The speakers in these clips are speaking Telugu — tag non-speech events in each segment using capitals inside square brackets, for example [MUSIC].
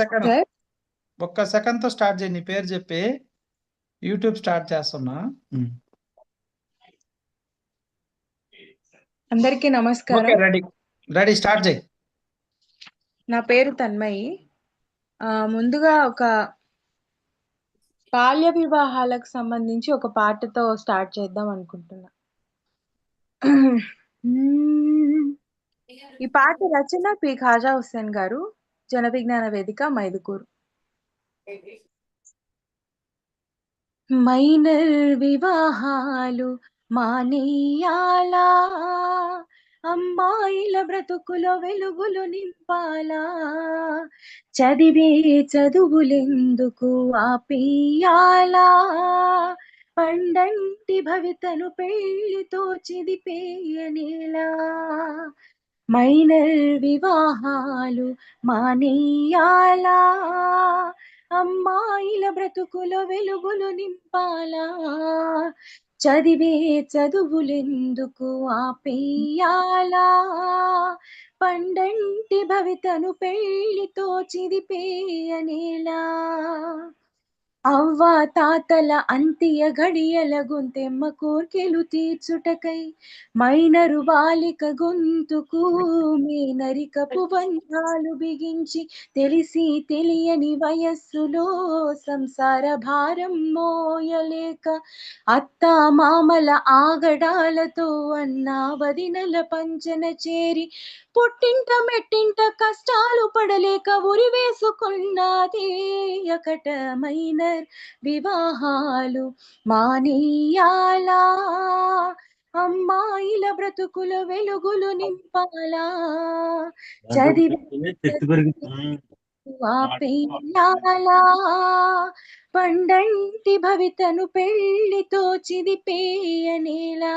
సెకండ్ ఒక్క సెకండ్తో స్టార్ట్ చేయి నీ పేరు చెప్పి. యూట్యూబ్ స్టార్ట్ చేస్తున్నా. ఉమ్. అందరికీ నమస్కారం. ఓకే రెడీ రెడీ స్టార్ట్ చేయి. నా పేరు తన్మయి. ముందుగా ఒక బాల్య వివాహాలకు సంబంధించి ఒక పాటతో స్టార్ట్ చేద్దాం అనుకుంటున్నా. ఈ పాట రచన పి. ఖాజా హుస్సేన్ గారు. జన విజ్ఞాన వేదిక మైదుకూరు. మైనర్ వివాహాలు మానేయాలా? అమ్మాయిల బ్రతుకులో వెలుగులు నింపాలా? చదివే చదువులెందుకు ఆపేయాలా? పండంటి భవితను పెళ్ళితో చిదిపేయనేలా? మైనర్ వివాహాలు మానేయాలా? అమ్మాయిల బ్రతుకుల వెలుగులు నింపాలా? చదివే చదువులెందుకు ఆపేయాలా? పండంటి భవితను పెళ్ళితో చిదిపేయనేలా? అవ్వ తాతల అంత్య గడియల గొంతెమ్మ కోర్కెలు తీర్చుటకై మైనరు బాలిక గొంతుకు మీనరికపు బంధాలు బిగించి తెలిసి తెలియని వయస్సులో సంసార భారం మోయలేక అత్త మామల ఆగడాలతో అన్నా వదినల పంచన చేరి పుట్టింట మెట్టింట కష్టాలు పడలేక ఉరి వేసుకున్నది వివాహాలు మానేయాలా? అమ్మాయిల బ్రతుకుల వెలుగులు నింపాలా? చదివి ఆపేయాలా? పండంటి భవితను పెళ్ళితో చిదిపేయనేలా?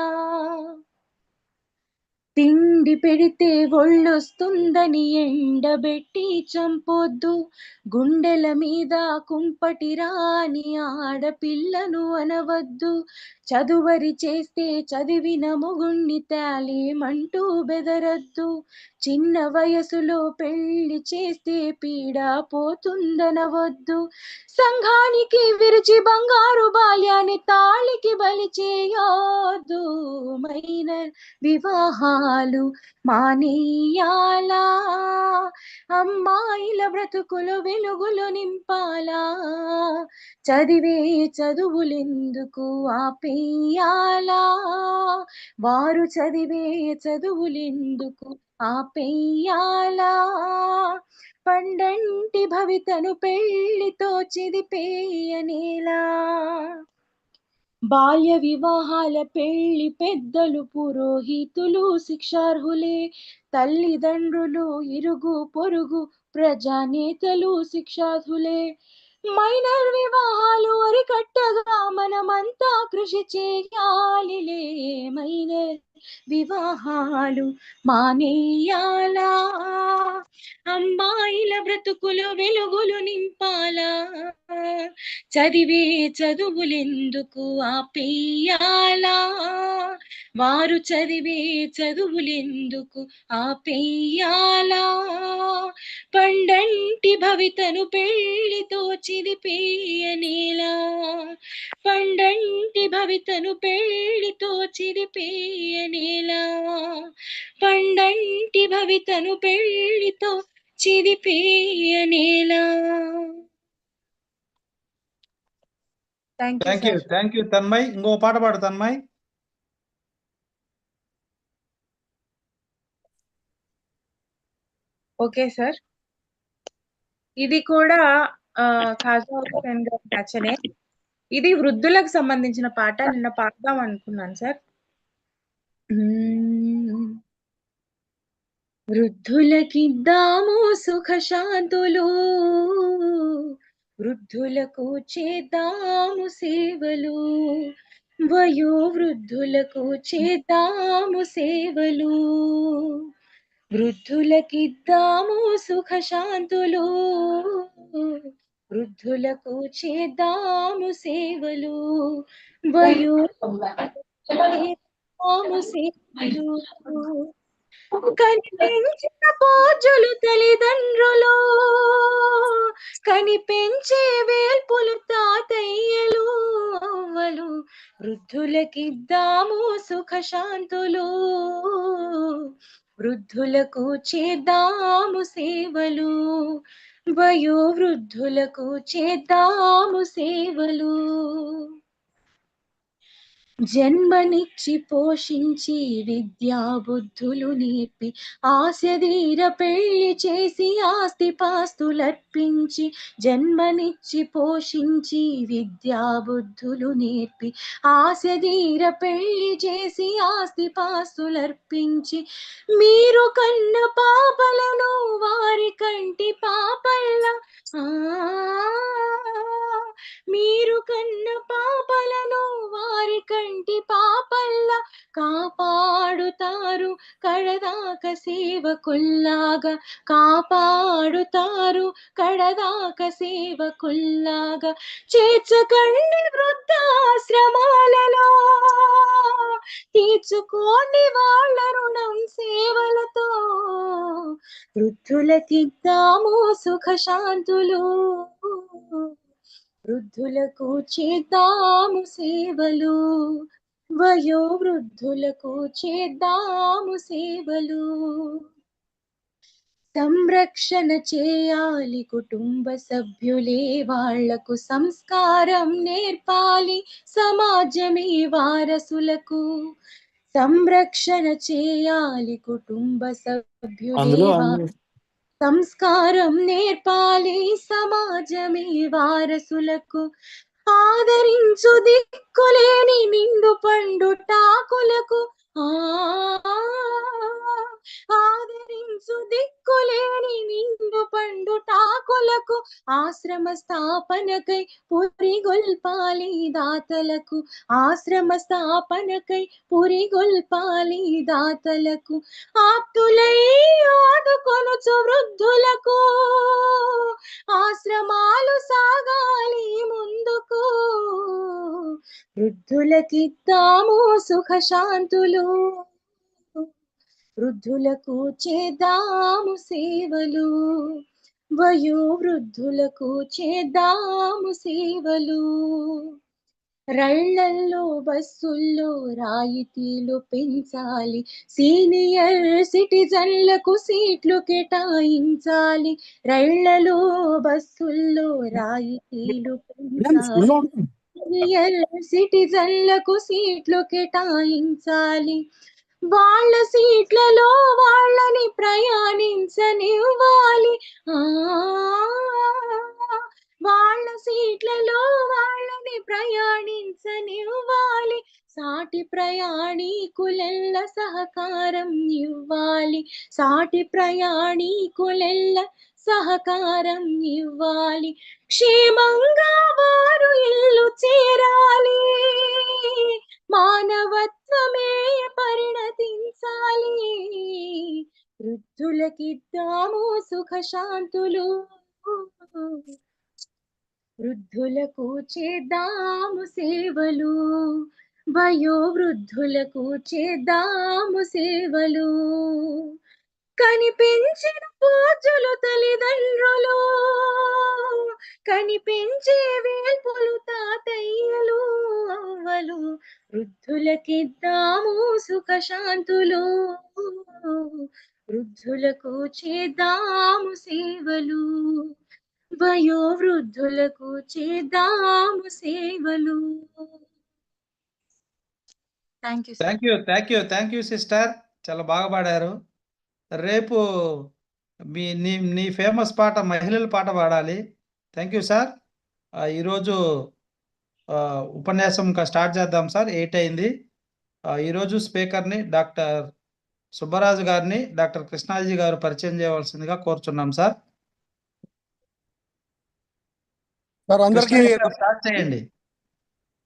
తిండి పెడితే ఒళ్ళొస్తుందని ఎండబెట్టి చంపొద్దు. గుండెల మీద కుంపటి రాని ఆడపిల్లను అనవద్దు. చదువరి చేస్తే చదివిన మొగుణ్ణి తేలేమంటూ బెదరద్దు. చిన్న వయసులో పెళ్ళి చేస్తే పీడ పోతుందనవద్దు. సంఘానికి విరిచి బంగారు బాల్యాన్ని తాళికి బలి చేయొద్దు. మైనర్ వివాహాలు మానేయాలా? అమ్మాయిల బ్రతుకులు వెలుగులు నింపాలా? చదివే చదువులెందుకు ఆపేయాలా? వారు చదివే చదువులెందుకు ఆపేయాలా? పండంటి భవితను పెళ్ళితో చిదిపేయనేలా? బాల్య వివాహాల పెళ్ళి పెద్దలు పురోహితులు శిక్షార్హులే. తల్లిదండ్రులు ఇరుగు పొరుగు ప్రజానేతలు శిక్షార్హులే. మైనర్ వివాహాలు అరికట్టగా మనమంతా కృషి చేయాలిలే మైనర్ వివాహాలు మానేయాలా? అమ్మాయిల బ్రతుకులు వెలుగులు నింపాలా? చదివే చదువులెందుకు ఆపేయాలా? వారు చదివే చదువులెందుకు ఆపేయాలా? భవితను పెళ్ళితో చిదిపేయనేలా పండంటి భవితను పెళ్ళితో చిదిపేయనేలా పండంటి భవితను పెళ్ళితో చిదిపేయనేలా thank you thank you sir thank you Tanmay ఇంకో పాట పాడు తన్మయ్ ఓకే సార్ ఇది కూడా ఆ, [LAUGHS] ఖాజా హుస్సేన్ గారి రచనే. ఇది వృద్ధులకు సంబంధించిన పాట. నిన్న పాడదాం అనుకున్నాను సార్. వృద్ధులకిద్దాము సుఖశాంతులు. వృద్ధులకు చేద్దాము సేవలు. వయో వృద్ధులకు చేద్దాము సేవలు. వృద్ధులకిద్దాము సుఖశాంతులు. వృద్ధులకు చేద్దాము సేవలు. వయో సేవలు. కనిపించిన పూజలు తల్లిదండ్రులు. కనిపించే వేల్పులు తాతయ్యలు. వృద్ధులకిద్దాము సుఖశాంతులు. వృద్ధులకు చేద్దాము సేవలు. వయోవృద్ధులకు చేద్దాము సేవలు. జన్మనిచ్చి పోషించి విద్యా బుద్ధులు నేర్పి ఆశధీర పెళ్ళి చేసి ఆస్తి పాస్తులర్పించి జన్మనిచ్చి పోషించి విద్యా బుద్ధులు నేర్పి ఆశధీర పెళ్ళి చేసి ఆస్తి పాస్తులర్పించి మీరు కన్న పాపలను వారి కంటి పాపల్ల మీరు కన్న పాపలను వారి కంటి పాపల్ల కాపాడుతారు కడదాక సేవకుల్లాగా. కాపాడుతారు కడదాక సేవకుల్లాగా. చేర్చకండి వృద్ధాశ్రమాలలో. తీర్చుకోండి వాళ్ళ రుణం సేవలతో. వృద్ధులకిద్దాము సుఖశాంతులు. వృద్ధులకు చేద్దాము సేవలు. వయో వృద్ధులకు చేద్దాము సేవలు. సంరక్షణ చేయాలి కుటుంబ సభ్యులే వాళ్ళకు సంస్కారం నేర్పాలి సమాజమే వారసులకు సంరక్షణ చేయాలి కుటుంబ సభ్యులే సంస్కారం నేర్పాలి సమాజమే వారసులకు. ఆదరించు దిక్కులేని నిండు పండు టాకులకు ఆదరించు దిక్కులేని నిండు పండు టాకులకు ఆశ్రమ స్థాపనకై పురిగొల్పాలి దాతలకు ఆశ్రమ స్థాపనకై పురిగొల్పాలి దాతలకు ఆప్తులై ఆదుకొనుచు వృద్ధులకు ఆశ్రమాలు సాగాలి ముందుకు వృద్ధులకిద్దాము సుఖశాంతులు వృద్ధులకు చేద్దాము సేవలు. వయో వృద్ధులకు చేద్దాము సేవలు. రైళ్ళల్లో బస్సుల్లో రాయితీలు పెంచాలి. సీనియర్ సిటిజన్లకు సీట్లు కేటాయించాలి. రైళ్ళలో బస్సుల్లో రాయితీలు పెంచాలి. సీనియర్ సిటిజన్లకు సీట్లు కేటాయించాలి. వాళ్ళ సీట్లలో వాళ్ళని ప్రయాణించనివ్వాలి. ఆ వాళ్ళ సీట్లలో వాళ్ళని ప్రయాణించనివ్వాలి. సాటి ప్రయాణికులెల్ల సహకారం ఇవ్వాలి. సాటి ప్రయాణికులెల్ల సహకారం ఇవ్వాలి. క్షేమంగా వారు ఇల్లు చేరాలి. మానవత్వమే పరిణతించాలి. వృద్ధులకిద్దాము సుఖశాంతులు. వృద్ధులకు చేద్దాము సేవలు. వయో వృద్ధులకు చేద్దాము సేవలు. కనిపించిన పూజలు తల్లిదండ్రులు కనిపించే వేల్పులు తాతయ్యలు అవ్వలు వృద్ధులకిద్దాము సుఖశాంతులు వృద్ధులకు చేద్దాము సేవలు వయో వృద్ధులకు చేద్దాము సేవలు. Thank you thank you thank you thank you sister చాలా బాగా పాడారు. రేపు మీ నీ నీ ఫేమస్ పాట మహిళల పాట పాడాలి. Thank you sir. ఈరోజు ఉపన్యాసం ఇంకా స్టార్ట్ చేద్దాం సార్. ఎయిట్ అయింది. ఈరోజు స్పీకర్ని డాక్టర్ సుబ్బరాజు గారిని డాక్టర్ కృష్ణాజీ గారు పరిచయం చేయవలసిందిగా కోరుచున్నాం సార్. సార్ అందరికీ స్టార్ట్ చేయండి.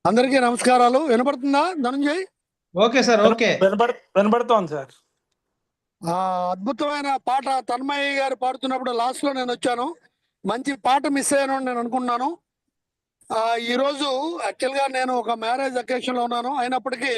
అందరికీ నమస్కారాలు. వినపడుతుందా ధనంజయ్? Okay sir okay. వినబడ వినబడుతోంది సార్. ఆ అద్భుతమైన పాట తన్మయ్య గారు పాడుతున్నప్పుడు లాస్ట్లో నేను వచ్చాను. మంచి పాట మిస్ అయ్యాను అని నేను అనుకున్నాను. ఈరోజు యాక్చువల్గా యాక్చువల్గా నేను ఒక మ్యారేజ్ అకేషన్లో ఉన్నాను. అయినప్పటికీ